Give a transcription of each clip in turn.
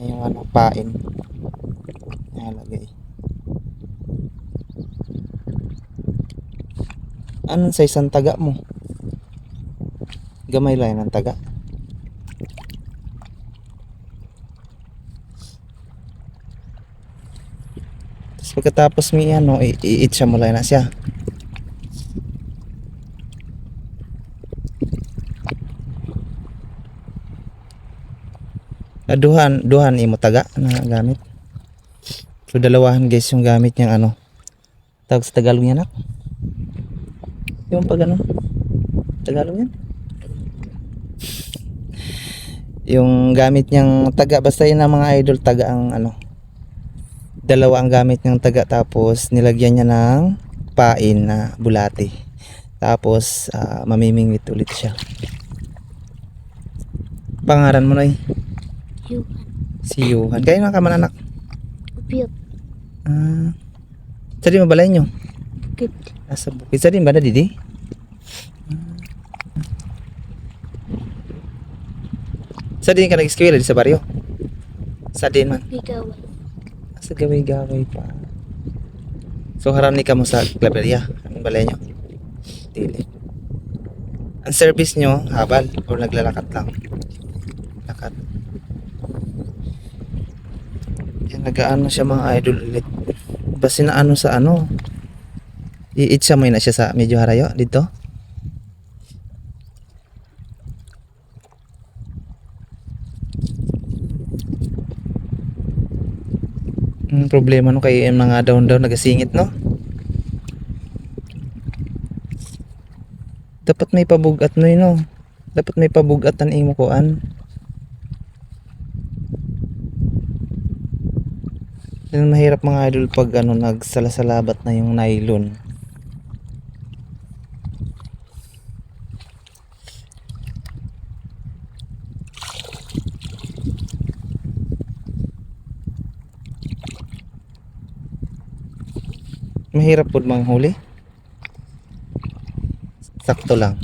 niya yung ano, pain. Nalagay. Anong size ang taga mo? Gamay lang ang taga. Tapos pagkatapos may ano, i-eat siya mula na siya. Ah, duhan, duhan imo taga na gamit. So dalawahan guys yung gamit niyang ano. Tawag sa Tagalog niya nak. Yung pag ano. Tagalog yan. Yung gamit niyang taga basta yun ang mga idol taga ang ano. Dalawa ang gamit niyang taga tapos nilagyan niya ng pain na bulati. Tapos ah, mamimingwit ulit siya. Pangaran mo na Yuhan. Si Johan. Kayo nga ka man anak. Upiyot. Ah. Sa di mabalay nyo? Bukit. Asa bukid. Sa din ba na didi? Sa din ka nag-eskwela di sa baryo? Sa din man. Bigawan. Sa gaway-gaway pa. So haram ni ka mo sa klaberya. Ang balay nyo? Dili. Ang service nyo, habal o naglalakat lang? Lakat. Yan, nag-ano siya mga idol ulit. Basi na ano sa ano. I-eat siya mo na siya sa medyo harayo dito. Ang problema no kay mga daon daw nagasingit no. Dapat may pabugat no no. Dapat may pabugatan imo kuan. Yan mahirap mga idol pag ano nagsalasalabat na yung nylon. Mahirap po manghuli. Sakto lang.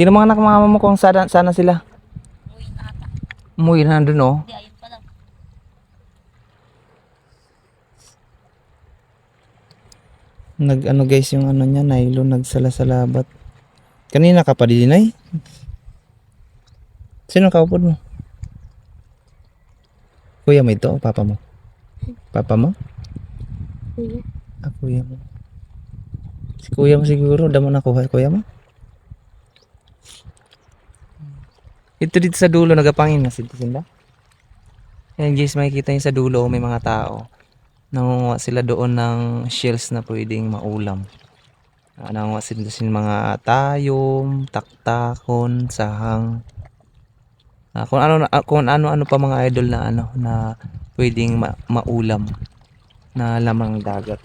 Tino mga anak mga mo kung sana, sana sila. Umuwi na nandun oh. Hindi, ayun pa lang. Nag ano guys yung ano niya nylon nagsala-salabat. Kanina ka pa dinay. Sino kaupod mo? Kuya mo ito o papa mo? Papa mo? Kuya. Ah, kuya mo. Si kuya mo siguro, damo nakuha kuya mo. Ito dito sa dulo, nagapangin na sila. Ayan guys, makikita niyo sa dulo, may mga tao. Nangunguha sila doon ng shells na pwedeng maulam. Uh, nangunguha sila sa mga tayom, taktakon, sahang. Ah, kung ano ah, kung ano-ano pa mga idol na ano na pwedeng ma- maulam na lamang dagat.